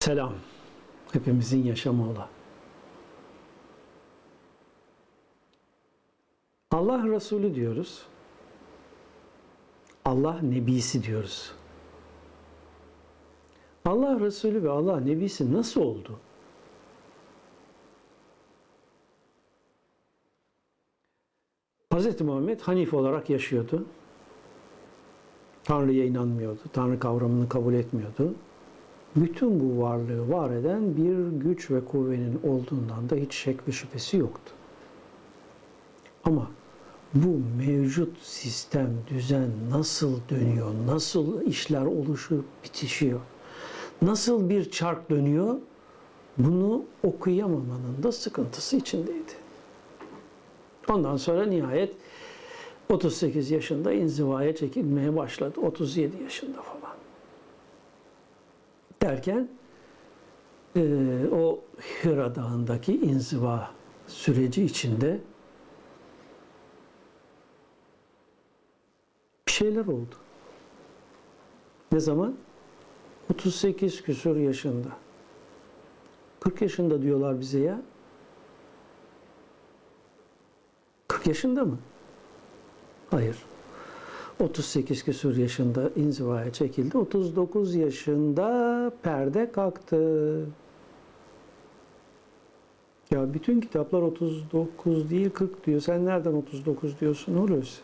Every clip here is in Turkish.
Selam. Hepimizin yaşamı ola. Allah Resulü diyoruz. Allah Nebisi diyoruz. Allah Resulü ve Allah Nebisi nasıl oldu? Hz. Muhammed Hanif olarak yaşıyordu. Tanrı'ya inanmıyordu. Tanrı kavramını kabul etmiyordu. Bütün bu varlığı var eden bir güç ve kuvvenin olduğundan da hiç şek ve şüphesi yoktu. Ama bu mevcut sistem, düzen nasıl dönüyor, nasıl işler oluşup bitişiyor, nasıl bir çark dönüyor, bunu okuyamamanın da sıkıntısı içindeydi. Ondan sonra nihayet 38 yaşında inzivaya çekilmeye başladı. 37 yaşında falan. Derken e, o Hira Dağı'ndaki inziva süreci içinde bir şeyler oldu. Ne zaman? 38 küsur yaşında. 40 yaşında diyorlar bize ya. 40 yaşında mı? Hayır. 38 küsur yaşında inzivaya çekildi. 39 yaşında perde kalktı. Ya bütün kitaplar 39 değil 40 diyor. Sen nereden 39 diyorsun Hulusi?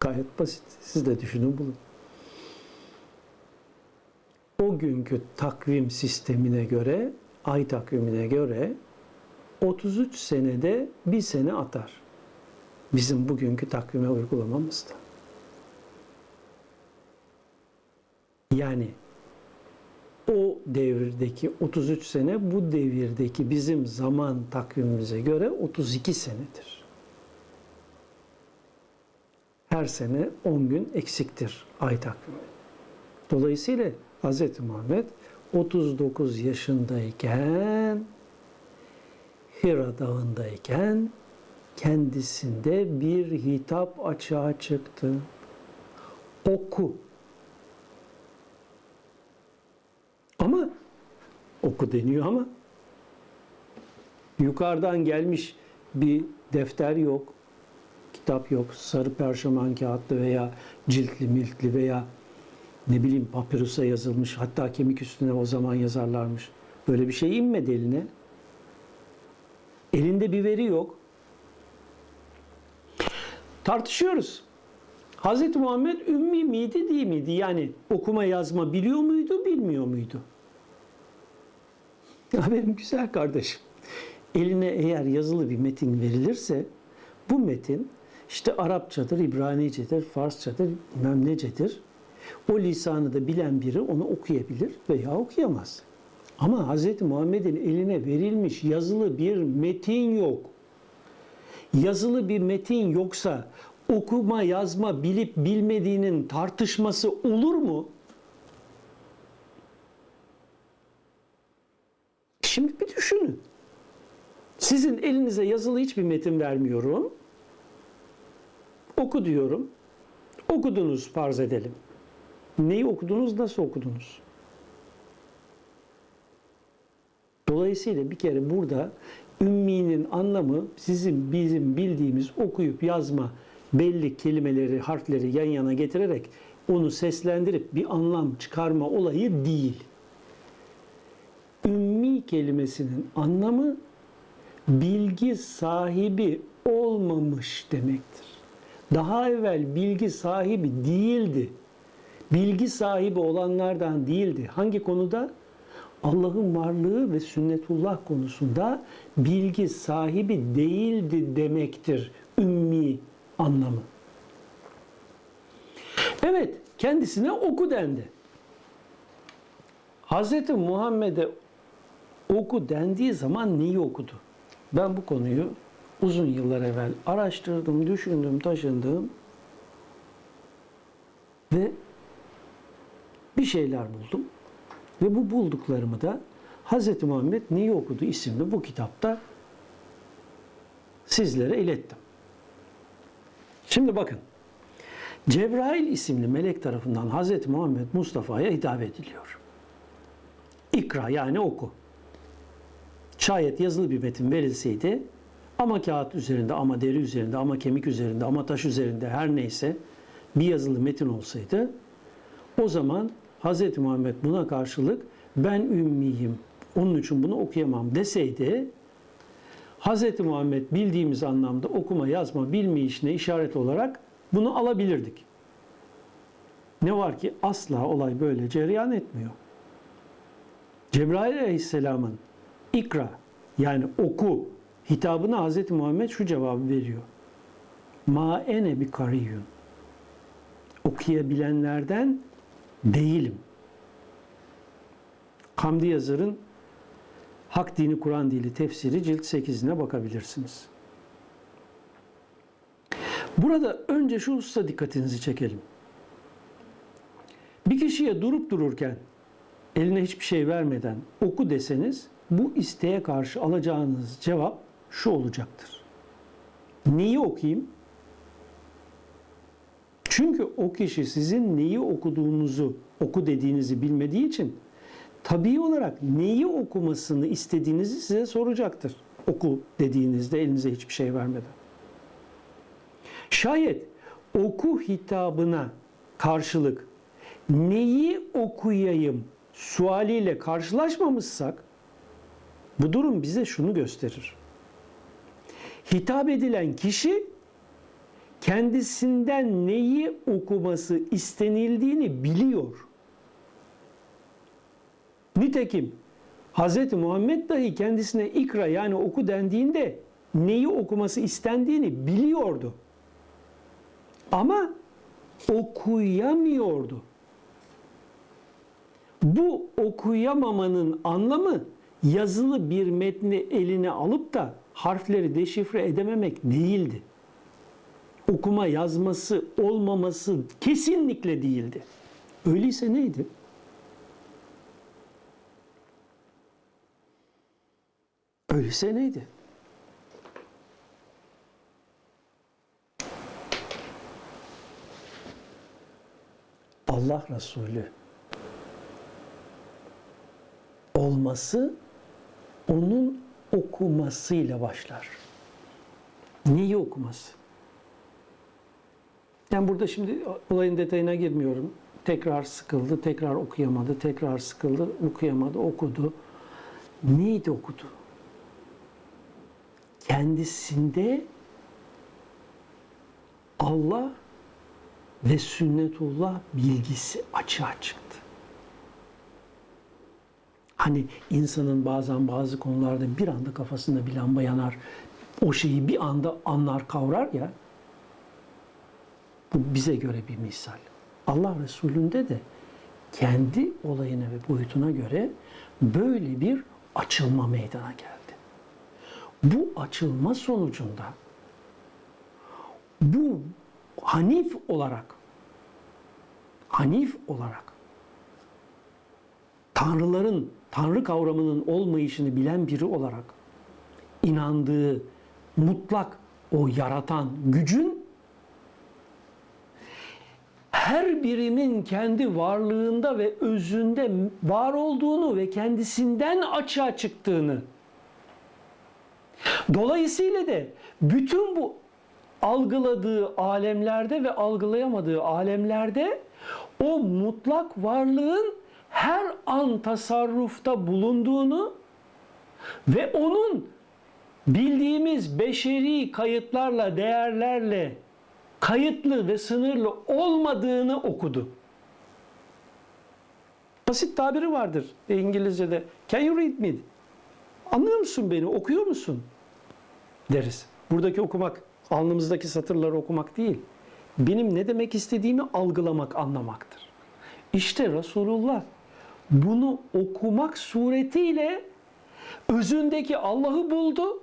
Gayet basit. Siz de düşünün bulun. O günkü takvim sistemine göre, ay takvimine göre 33 senede bir sene atar. Bizim bugünkü takvime uygulamamızda. Yani o devirdeki 33 sene bu devirdeki bizim zaman takvimimize göre 32 senedir. Her sene 10 gün eksiktir ay takvimi. Dolayısıyla Hz. Muhammed 39 yaşındayken Hira Dağı'ndayken kendisinde bir hitap açığa çıktı. Oku. Ama oku deniyor ama yukarıdan gelmiş bir defter yok, kitap yok, sarı perşeman kağıtlı veya ciltli miltli veya ne bileyim papırusa yazılmış hatta kemik üstüne o zaman yazarlarmış. Böyle bir şey inmedi eline. Elinde bir veri yok. Tartışıyoruz. Hz. Muhammed ümmi miydi değil miydi? Yani okuma yazma biliyor muydu bilmiyor muydu? Ya benim güzel kardeşim. Eline eğer yazılı bir metin verilirse bu metin işte Arapçadır, İbranicedir, Farsçadır, bilmem. O lisanı da bilen biri onu okuyabilir veya okuyamaz. Ama Hz. Muhammed'in eline verilmiş yazılı bir metin yok. Yazılı bir metin yoksa okuma yazma bilip bilmediğinin tartışması olur mu? Şimdi bir düşünün. Sizin elinize yazılı hiçbir metin vermiyorum. Oku diyorum. Okudunuz farz edelim. Neyi okudunuz, nasıl okudunuz? Dolayısıyla bir kere burada ümminin anlamı sizin bizim bildiğimiz okuyup yazma belli kelimeleri, harfleri yan yana getirerek onu seslendirip bir anlam çıkarma olayı değil. Ümmi kelimesinin anlamı bilgi sahibi olmamış demektir. Daha evvel bilgi sahibi değildi. Bilgi sahibi olanlardan değildi. Hangi konuda? Allah'ın varlığı ve sünnetullah konusunda bilgi sahibi değildi demektir ümmi anlamı. Evet, kendisine oku dendi. Hz. Muhammed'e oku dendiği zaman neyi okudu? Ben bu konuyu uzun yıllar evvel araştırdım, düşündüm, taşındım ve bir şeyler buldum. Ve bu bulduklarımı da Hz. Muhammed Neyi Okudu isimli bu kitapta sizlere ilettim. Şimdi bakın. Cebrail isimli melek tarafından Hz. Muhammed Mustafa'ya hitap ediliyor. İkra yani oku. Şayet yazılı bir metin verilseydi ama kağıt üzerinde, ama deri üzerinde, ama kemik üzerinde, ama taş üzerinde her neyse bir yazılı metin olsaydı o zaman Hz. Muhammed buna karşılık ben ümmiyim, onun için bunu okuyamam deseydi Hz. Muhammed bildiğimiz anlamda okuma yazma bilmeyişine işaret olarak bunu alabilirdik. Ne var ki asla olay böyle cereyan etmiyor. Cebrail aleyhisselamın ikra yani oku hitabına Hz. Muhammed şu cevabı veriyor. Ma ene bir kariyyun. Okuyabilenlerden değilim. Hamdi Yazır'ın Hak Dini Kur'an Dili tefsiri cilt 8'ine bakabilirsiniz. Burada önce şu hususa dikkatinizi çekelim. Bir kişiye durup dururken eline hiçbir şey vermeden oku deseniz bu isteğe karşı alacağınız cevap şu olacaktır. Neyi okuyayım? Çünkü o kişi sizin neyi okuduğunuzu, oku dediğinizi bilmediği için tabii olarak neyi okumasını istediğinizi size soracaktır. Oku dediğinizde elinize hiçbir şey vermeden. Şayet oku hitabına karşılık neyi okuyayım sualiyle karşılaşmamışsak bu durum bize şunu gösterir. Hitap edilen kişi kendisinden neyi okuması istenildiğini biliyor. Nitekim Hz. Muhammed dahi kendisine ikra yani oku dendiğinde neyi okuması istendiğini biliyordu. Ama okuyamıyordu. Bu okuyamamanın anlamı yazılı bir metni eline alıp da harfleri deşifre edememek değildi. Okuma yazması olmaması kesinlikle değildi. Öyleyse neydi? Öyleyse neydi? Allah Resulü olması onun okumasıyla başlar. Neyi okuması? Yani burada şimdi olayın detayına girmiyorum. Tekrar sıkıldı, tekrar okuyamadı, tekrar sıkıldı, okuyamadı, okudu. Neydi okudu? Kendisinde Allah ve sünnetullah bilgisi açığa çıktı. Hani insanın bazen bazı konularda bir anda kafasında bir lamba yanar, o şeyi bir anda anlar, kavrar ya. Bu bize göre bir misal. Allah Resulü'nde de kendi olayına ve boyutuna göre böyle bir açılma meydana geldi. Bu açılma sonucunda bu Hanif olarak Hanif olarak tanrıların tanrı kavramının olmayışını bilen biri olarak inandığı mutlak o yaratan gücün her birimin kendi varlığında ve özünde var olduğunu ve kendisinden açığa çıktığını. Dolayısıyla da bütün bu algıladığı alemlerde ve algılayamadığı alemlerde o mutlak varlığın her an tasarrufta bulunduğunu ve onun bildiğimiz beşeri kayıtlarla, değerlerle kayıtlı ve sınırlı olmadığını okudu. Basit tabiri vardır İngilizce'de. Can you read me? Anlıyor musun beni? Okuyor musun? deriz. Buradaki okumak alnımızdaki satırları okumak değil. Benim ne demek istediğimi algılamak, anlamaktır. İşte Resulullah bunu okumak suretiyle özündeki Allah'ı buldu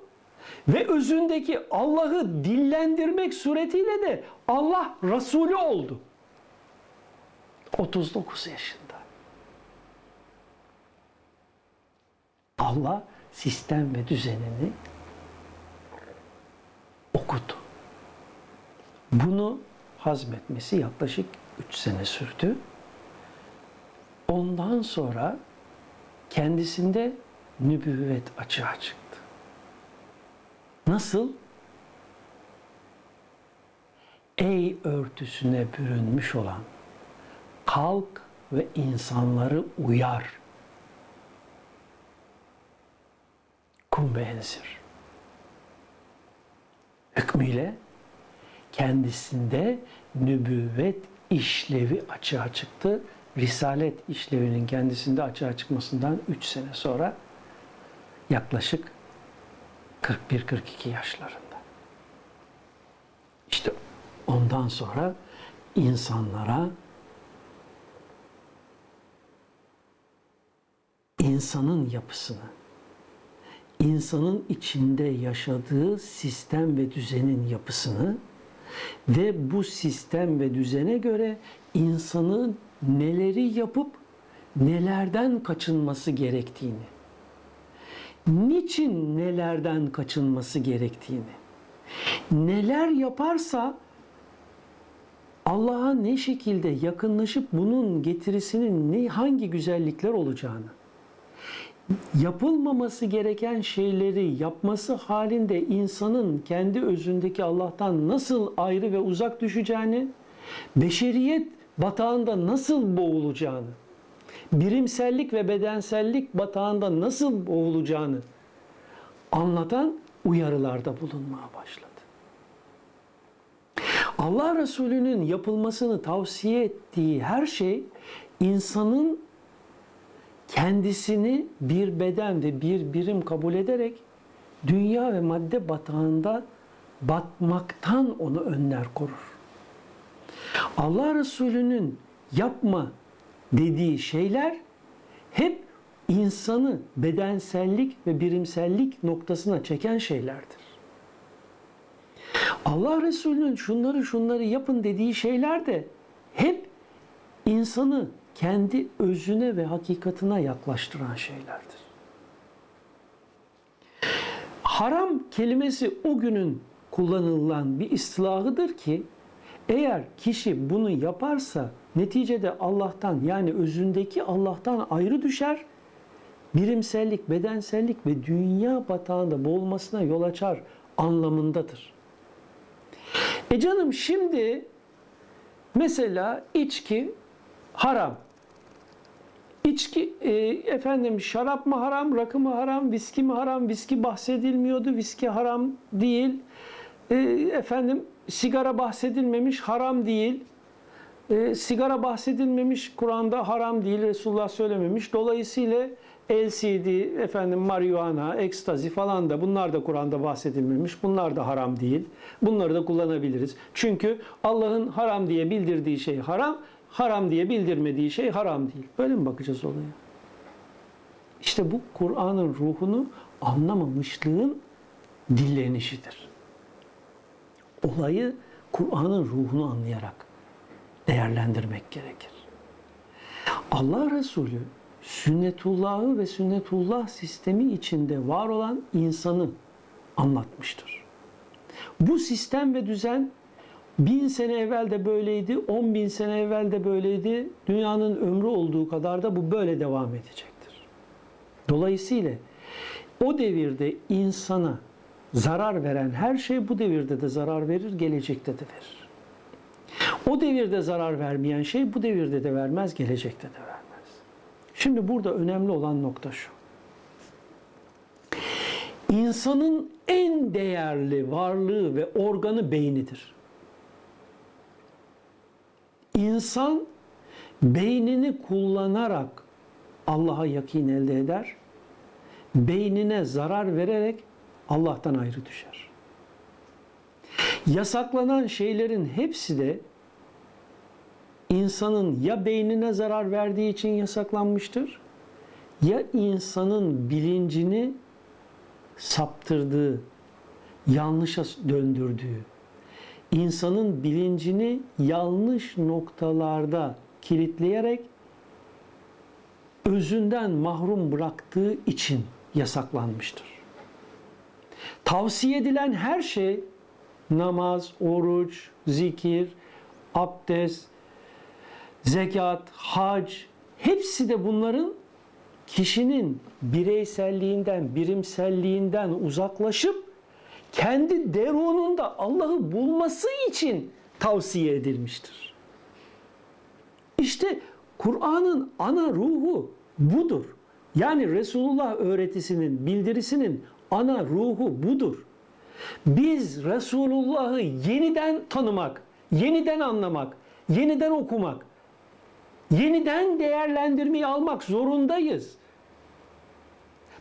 ve özündeki Allah'ı dillendirmek suretiyle de Allah Resulü oldu. 39 yaşında. Allah sistem ve düzenini okudu. Bunu hazmetmesi yaklaşık 3 sene sürdü. Ondan sonra kendisinde nübüvvet açığa çıktı. Nasıl? Ey örtüsüne bürünmüş olan kalk ve insanları uyar. Kum ve enzir. Hükmüyle kendisinde nübüvvet işlevi açığa çıktı. Risalet işlevinin kendisinde açığa çıkmasından 3 sene sonra yaklaşık 41-42 yaşlarında. İşte ondan sonra insanlara insanın yapısını, insanın içinde yaşadığı sistem ve düzenin yapısını ve bu sistem ve düzene göre insanın neleri yapıp nelerden kaçınması gerektiğini, niçin nelerden kaçınması gerektiğini, neler yaparsa Allah'a ne şekilde yakınlaşıp bunun getirisinin ne hangi güzellikler olacağını, yapılmaması gereken şeyleri yapması halinde insanın kendi özündeki Allah'tan nasıl ayrı ve uzak düşeceğini, beşeriyet batağında nasıl boğulacağını, birimsellik ve bedensellik batağında nasıl boğulacağını anlatan uyarılarda bulunmaya başladı. Allah Resulü'nün yapılmasını tavsiye ettiği her şey insanın kendisini bir beden ve bir birim kabul ederek dünya ve madde batağında batmaktan onu önler korur. Allah Resulü'nün yapma dediği şeyler hep insanı bedensellik ve birimsellik noktasına çeken şeylerdir. Allah Resulü'nün şunları şunları yapın dediği şeyler de hep insanı kendi özüne ve hakikatine yaklaştıran şeylerdir. Haram kelimesi o günün kullanılan bir istilahıdır ki eğer kişi bunu yaparsa neticede Allah'tan yani özündeki Allah'tan ayrı düşer, birimsellik, bedensellik ve dünya batağında boğulmasına yol açar anlamındadır. E canım şimdi mesela içki haram. İçki e, efendim şarap mı haram, rakı mı haram, viski mi haram? Viski bahsedilmiyordu. Viski haram değil. E, efendim sigara bahsedilmemiş, haram değil. E, sigara bahsedilmemiş, Kur'an'da haram değil, Resulullah söylememiş. Dolayısıyla LCD, efendim marihuana, ekstazi falan da bunlar da Kur'an'da bahsedilmemiş. Bunlar da haram değil. Bunları da kullanabiliriz. Çünkü Allah'ın haram diye bildirdiği şey haram, haram diye bildirmediği şey haram değil. Böyle mi bakacağız olaya? İşte bu Kur'an'ın ruhunu anlamamışlığın dillenişidir. Olayı Kur'an'ın ruhunu anlayarak değerlendirmek gerekir. Allah Resulü sünnetullahı ve sünnetullah sistemi içinde var olan insanı anlatmıştır. Bu sistem ve düzen bin sene evvel de böyleydi, on bin sene evvel de böyleydi. Dünyanın ömrü olduğu kadar da bu böyle devam edecektir. Dolayısıyla o devirde insana zarar veren her şey bu devirde de zarar verir, gelecekte de verir. O devirde zarar vermeyen şey bu devirde de vermez, gelecekte de vermez. Şimdi burada önemli olan nokta şu. İnsanın en değerli varlığı ve organı beynidir. İnsan beynini kullanarak Allah'a yakin elde eder. Beynine zarar vererek Allah'tan ayrı düşer. Yasaklanan şeylerin hepsi de insanın ya beynine zarar verdiği için yasaklanmıştır ya insanın bilincini saptırdığı, yanlışa döndürdüğü, insanın bilincini yanlış noktalarda kilitleyerek özünden mahrum bıraktığı için yasaklanmıştır. Tavsiye edilen her şey namaz, oruç, zikir, abdest, zekat, hac hepsi de bunların kişinin bireyselliğinden, birimselliğinden uzaklaşıp kendi derununda Allah'ı bulması için tavsiye edilmiştir. İşte Kur'an'ın ana ruhu budur. Yani Resulullah öğretisinin, bildirisinin ana ruhu budur. Biz Resulullah'ı yeniden tanımak, yeniden anlamak, yeniden okumak, yeniden değerlendirmeyi almak zorundayız.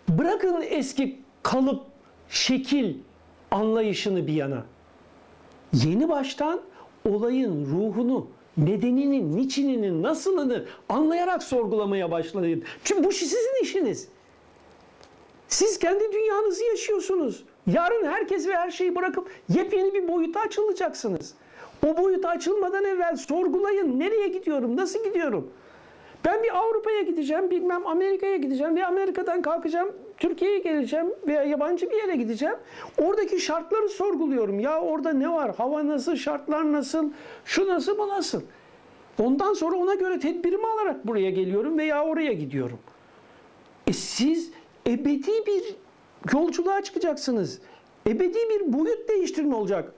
Bırakın eski kalıp, şekil anlayışını bir yana. Yeni baştan olayın ruhunu, nedenini, niçinini, nasılını anlayarak sorgulamaya başlayın. Çünkü bu sizin işiniz. Siz kendi dünyanızı yaşıyorsunuz. Yarın herkes ve her şeyi bırakıp yepyeni bir boyuta açılacaksınız. O boyuta açılmadan evvel sorgulayın. Nereye gidiyorum? Nasıl gidiyorum? Ben bir Avrupa'ya gideceğim, bilmem Amerika'ya gideceğim ve Amerika'dan kalkacağım, Türkiye'ye geleceğim veya yabancı bir yere gideceğim. Oradaki şartları sorguluyorum. Ya orada ne var? Hava nasıl? Şartlar nasıl? Şu nasıl? Bu nasıl? Ondan sonra ona göre tedbirimi alarak buraya geliyorum veya oraya gidiyorum. E siz ebedi bir yolculuğa çıkacaksınız. Ebedi bir boyut değiştirme olacak.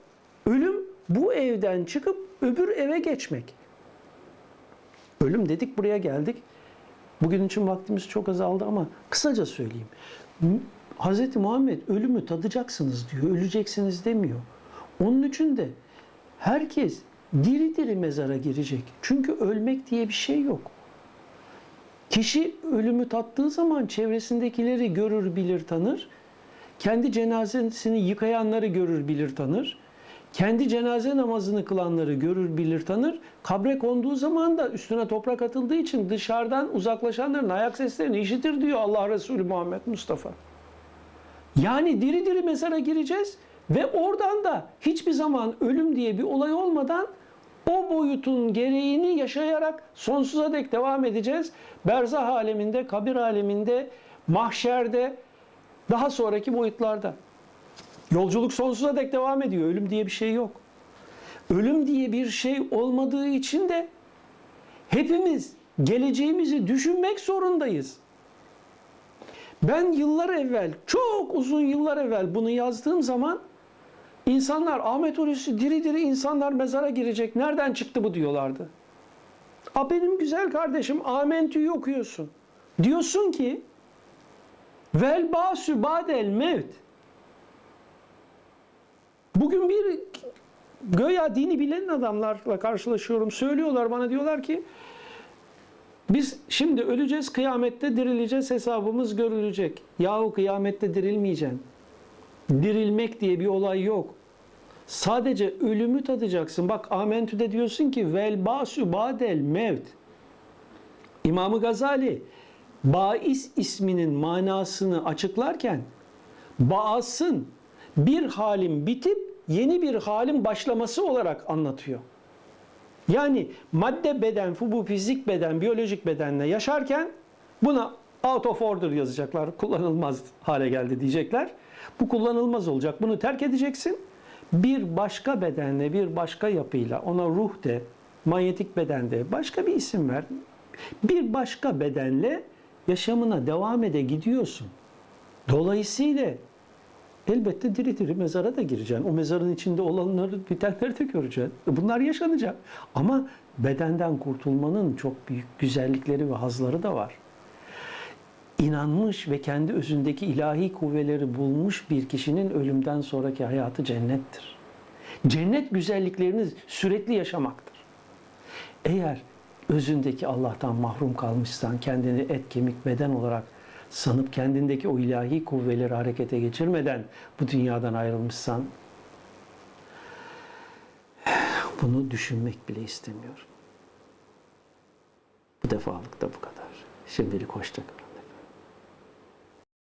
Ölüm bu evden çıkıp öbür eve geçmek. Ölüm dedik buraya geldik. Bugün için vaktimiz çok azaldı ama kısaca söyleyeyim. Hz. Muhammed ölümü tadacaksınız diyor, öleceksiniz demiyor. Onun için de herkes diri diri mezara girecek. Çünkü ölmek diye bir şey yok. Kişi ölümü tattığı zaman çevresindekileri görür, bilir, tanır. Kendi cenazesini yıkayanları görür, bilir, tanır. Kendi cenaze namazını kılanları görür, bilir, tanır. Kabre konduğu zaman da üstüne toprak atıldığı için dışarıdan uzaklaşanların ayak seslerini işitir diyor Allah Resulü Muhammed Mustafa. Yani diri diri mezara gireceğiz ve oradan da hiçbir zaman ölüm diye bir olay olmadan o boyutun gereğini yaşayarak sonsuza dek devam edeceğiz. Berzah aleminde, kabir aleminde, mahşerde, daha sonraki boyutlarda. Yolculuk sonsuza dek devam ediyor. Ölüm diye bir şey yok. Ölüm diye bir şey olmadığı için de hepimiz geleceğimizi düşünmek zorundayız. Ben yıllar evvel, çok uzun yıllar evvel bunu yazdığım zaman insanlar Ahmet Hulusi diri diri insanlar mezara girecek. Nereden çıktı bu diyorlardı. A benim güzel kardeşim Amentü'yü okuyorsun. Diyorsun ki vel basü badel mevt. Bugün bir göya dini bilen adamlarla karşılaşıyorum. Söylüyorlar bana diyorlar ki biz şimdi öleceğiz, kıyamette dirileceğiz, hesabımız görülecek. Yahu kıyamette dirilmeyeceksin. Dirilmek diye bir olay yok. Sadece ölümü tadacaksın. Bak Amentü'de diyorsun ki vel basu badel mevt. İmamı Gazali Bais isminin manasını açıklarken Baas'ın bir halin bitip yeni bir halin başlaması olarak anlatıyor. Yani madde beden, bu fizik beden, biyolojik bedenle yaşarken buna out of order yazacaklar. Kullanılmaz hale geldi diyecekler. Bu kullanılmaz olacak. Bunu terk edeceksin. Bir başka bedenle, bir başka yapıyla ona ruh de, manyetik bedende başka bir isim ver. Bir başka bedenle yaşamına devam ede gidiyorsun. Dolayısıyla elbette diri diri mezara da gireceksin. O mezarın içinde olanları, bitenleri de göreceksin. Bunlar yaşanacak. Ama bedenden kurtulmanın çok büyük güzellikleri ve hazları da var. İnanmış ve kendi özündeki ilahi kuvveleri bulmuş bir kişinin ölümden sonraki hayatı cennettir. Cennet güzelliklerini sürekli yaşamaktır. Eğer özündeki Allah'tan mahrum kalmışsan, kendini et, kemik, beden olarak sanıp kendindeki o ilahi kuvveleri harekete geçirmeden bu dünyadan ayrılmışsan bunu düşünmek bile istemiyorum. Bu defalık da bu kadar. Şimdilik hoşçakalın.